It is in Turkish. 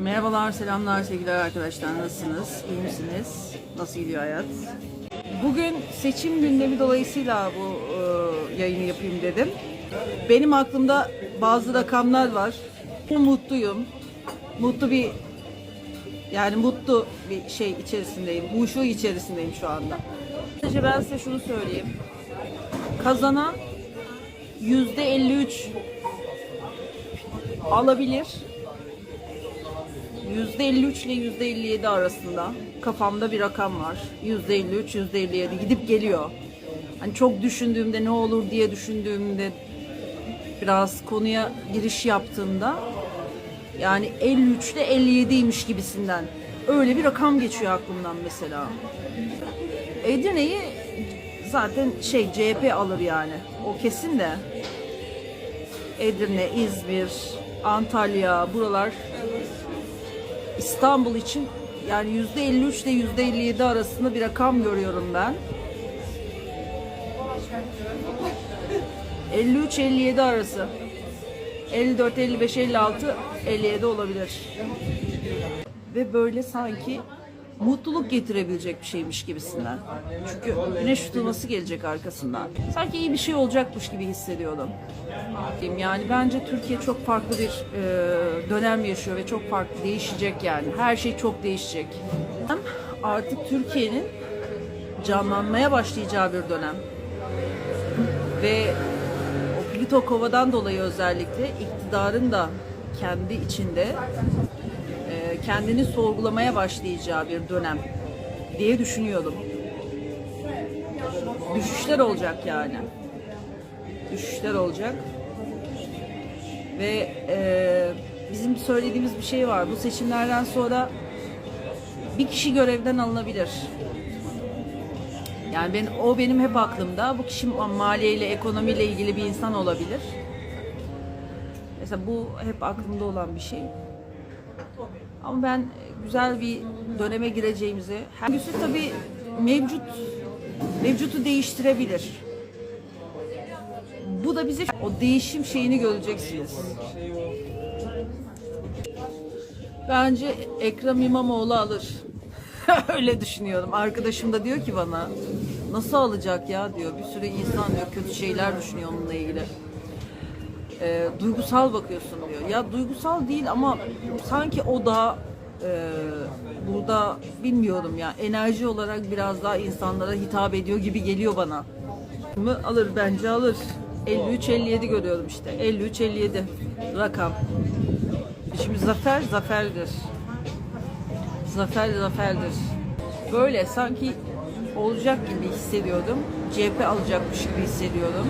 Merhabalar, selamlar sevgili arkadaşlar. Nasılsınız? İyi misiniz? Nasıl gidiyor hayat? Bugün seçim gündemi dolayısıyla bu e, yayını yapayım dedim. Benim aklımda bazı rakamlar var. Mutluyum. Mutlu bir yani mutlu bir şey içerisindeyim. Huşu içerisindeyim şu anda. Sadece ben size şunu söyleyeyim. Kazanan yüzde 53 alabilir. %53 ile %57 arasında kafamda bir rakam var. %53, %57 gidip geliyor. Hani çok düşündüğümde ne olur diye düşündüğümde biraz konuya giriş yaptığımda yani 53 ile 57'ymiş gibisinden. Öyle bir rakam geçiyor aklımdan mesela. Edirne'yi zaten şey CHP alır yani. O kesin de. Edirne, İzmir, Antalya buralar İstanbul için yani yüzde 53 ile yüzde 57 arasında bir rakam görüyorum ben. 53-57 arası. 54, 55, 56, 57 olabilir. Ve böyle sanki mutluluk getirebilecek bir şeymiş gibisinden. Çünkü güneş tutulması gelecek arkasından. Sanki iyi bir şey olacakmış gibi hissediyordum. Yani bence Türkiye çok farklı bir e, dönem yaşıyor ve çok farklı değişecek yani. Her şey çok değişecek. Artık Türkiye'nin canlanmaya başlayacağı bir dönem. Ve o Plüto Kova'dan dolayı özellikle iktidarın da kendi içinde kendini sorgulamaya başlayacağı bir dönem diye düşünüyordum. Düşüşler olacak yani. Düşüşler olacak. Ve e, bizim söylediğimiz bir şey var. Bu seçimlerden sonra bir kişi görevden alınabilir. Yani ben o benim hep aklımda. Bu kişi maliyeyle, ekonomiyle ilgili bir insan olabilir. Mesela bu hep aklımda olan bir şey. Ama ben güzel bir döneme gireceğimizi, hangisi tabii mevcut mevcutu değiştirebilir. Bu da bize o değişim şeyini göreceksiniz. Bence Ekrem İmamoğlu alır. Öyle düşünüyorum. Arkadaşım da diyor ki bana nasıl alacak ya diyor. Bir sürü insan diyor kötü şeyler düşünüyor onunla ilgili. Ee, duygusal bakıyorsun diyor. Ya duygusal değil ama sanki o da e, burada bilmiyorum ya enerji olarak biraz daha insanlara hitap ediyor gibi geliyor bana. Mı alır bence alır. 53-57 görüyorum işte. 53-57 rakam. Şimdi zafer zaferdir. Zafer zaferdir. Böyle sanki olacak gibi hissediyordum. CHP alacakmış gibi hissediyordum.